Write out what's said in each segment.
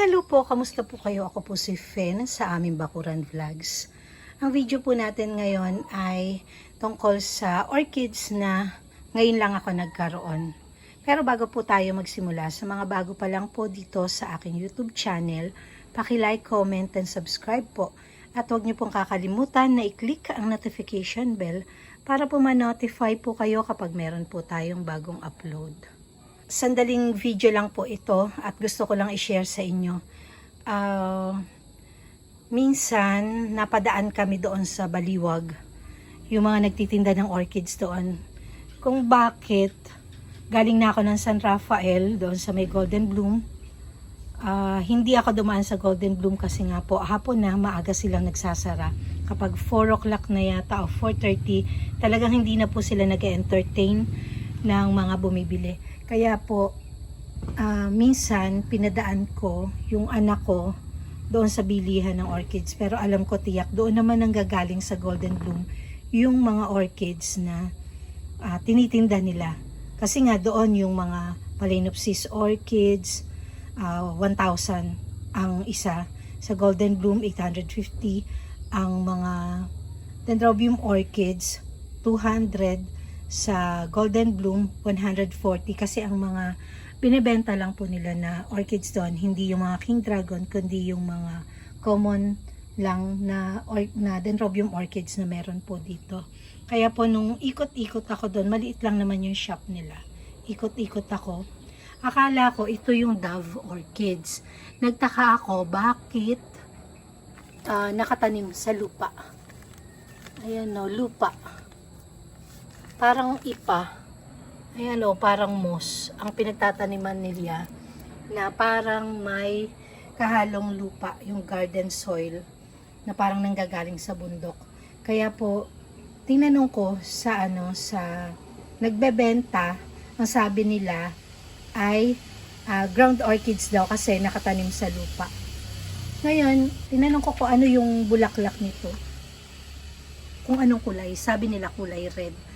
hello po, kamusta po kayo? Ako po si Fen sa aming Bakuran Vlogs. Ang video po natin ngayon ay tungkol sa orchids na ngayon lang ako nagkaroon. Pero bago po tayo magsimula, sa mga bago pa lang po dito sa aking YouTube channel, paki-like, comment, and subscribe po. At huwag niyo pong kakalimutan na i-click ang notification bell para po ma-notify po kayo kapag meron po tayong bagong upload sandaling video lang po ito at gusto ko lang i-share sa inyo. Ah, minsan, napadaan kami doon sa Baliwag. Yung mga nagtitinda ng orchids doon. Kung bakit, galing na ako ng San Rafael, doon sa may Golden Bloom. Ah, hindi ako dumaan sa Golden Bloom kasi nga po, hapon na maaga silang nagsasara. Kapag 4 o'clock na yata o 4.30, talagang hindi na po sila nag-entertain ng mga bumibili. Kaya po, ah, minsan pinadaan ko yung anak ko doon sa bilihan ng orchids. Pero alam ko tiyak, doon naman ang gagaling sa Golden Bloom yung mga orchids na ah, tinitinda nila. Kasi nga doon yung mga Phalaenopsis orchids, ah, 1,000 ang isa. Sa Golden Bloom, 850. Ang mga Dendrobium orchids, 200 sa Golden Bloom 140 kasi ang mga binebenta lang po nila na orchids doon hindi yung mga King Dragon kundi yung mga common lang na or, na Dendrobium orchids na meron po dito. Kaya po nung ikot-ikot ako doon, maliit lang naman yung shop nila. Ikot-ikot ako. Akala ko ito yung Dove orchids. Nagtaka ako bakit ah, nakatanim sa lupa. Ayan no, lupa parang ipa. Ayan o, parang moss. Ang pinagtataniman nila na parang may kahalong lupa, yung garden soil, na parang nanggagaling sa bundok. Kaya po, tinanong ko sa ano, sa nagbebenta, ang sabi nila ay ah, ground orchids daw kasi nakatanim sa lupa. Ngayon, tinanong ko kung ano yung bulaklak nito. Kung anong kulay. Sabi nila kulay red.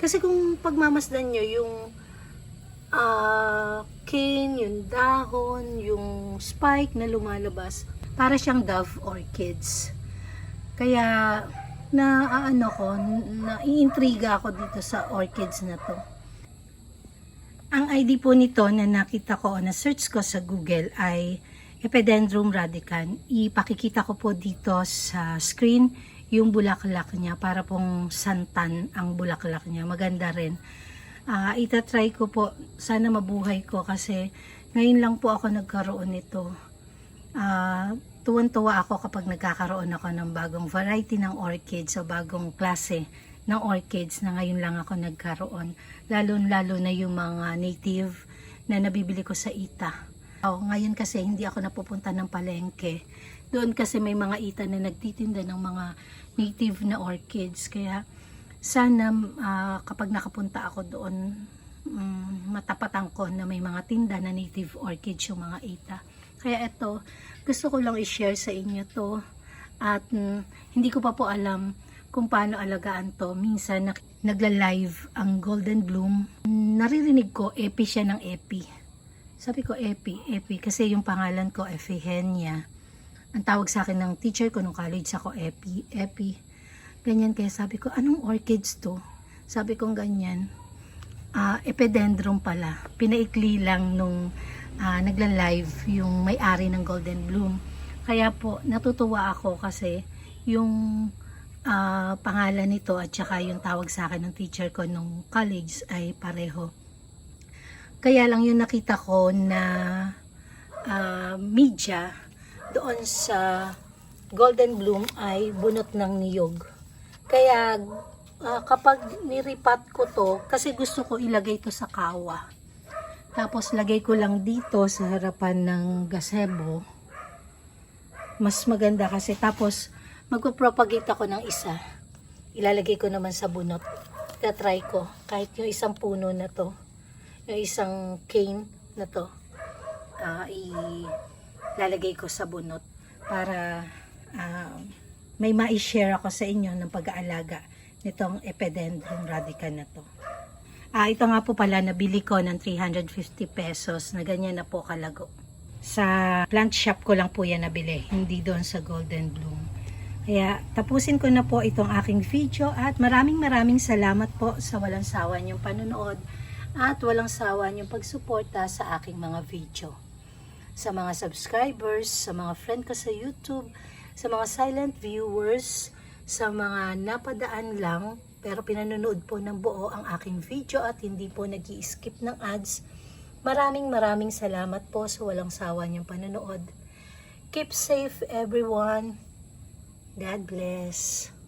Kasi kung pagmamasdan nyo, yung ah cane, yung dahon, yung spike na lumalabas, para siyang dove orchids. Kaya, na ano ko, naiintriga ako dito sa orchids na to. Ang ID po nito na nakita ko na search ko sa Google ay Epidendrum radicans. Ipakikita ko po dito sa screen yung bulaklak niya para pong santan ang bulaklak niya. Maganda rin. Ah, itatry ko po. Sana mabuhay ko kasi ngayon lang po ako nagkaroon nito. Ah, tuwan-tuwa ako kapag nagkakaroon ako ng bagong variety ng orchids o bagong klase ng orchids na ngayon lang ako nagkaroon. Lalo-lalo na yung mga native na nabibili ko sa ITA. Oh, ngayon kasi hindi ako napupunta ng palengke. Doon kasi may mga ita na nagtitinda ng mga native na orchids. Kaya sana ah, kapag nakapunta ako doon, mm, matapatan ko na may mga tinda na native orchids yung mga ita. Kaya ito, gusto ko lang i-share sa inyo to. At mm, hindi ko pa po alam kung paano alagaan to. Minsan nagla-live ang Golden Bloom. Naririnig ko, epi siya ng epi. Sabi ko, epi, epi. Kasi yung pangalan ko, Ephigenia. Ang tawag sa akin ng teacher ko nung college ako, epi, epi. Ganyan kaya sabi ko, anong orchids to? Sabi ko ganyan. Ah, epidendrum pala. Pinaikli lang nung ah, nagla-live yung may-ari ng Golden Bloom. Kaya po, natutuwa ako kasi yung ah, pangalan nito at saka yung tawag sa akin ng teacher ko nung college ay pareho. Kaya lang yung nakita ko na ah, media doon sa Golden Bloom ay bunot ng niyog. Kaya ah, kapag niripat ko to, kasi gusto ko ilagay to sa kawa. Tapos lagay ko lang dito sa harapan ng gazebo. Mas maganda kasi tapos magpo-propagate ako ng isa. Ilalagay ko naman sa bunot. Tatry ko kahit yung isang puno na to. Yung isang cane na to. ah, ilalagay ko sa bunot para ah, may ma-share ako sa inyo ng pag-aalaga nitong Epidendrum radica na to. Ah, ito nga po pala nabili ko ng 350 pesos na ganyan na po kalago. Sa plant shop ko lang po yan nabili, hindi doon sa Golden Bloom. Kaya tapusin ko na po itong aking video at maraming maraming salamat po sa walang sawa niyong panonood at walang sawa niyong pagsuporta sa aking mga video. Sa mga subscribers, sa mga friend ko sa YouTube, sa mga silent viewers, sa mga napadaan lang pero pinanonood po ng buo ang aking video at hindi po nag skip ng ads. Maraming maraming salamat po sa walang sawa niyong panonood. Keep safe everyone. God bless.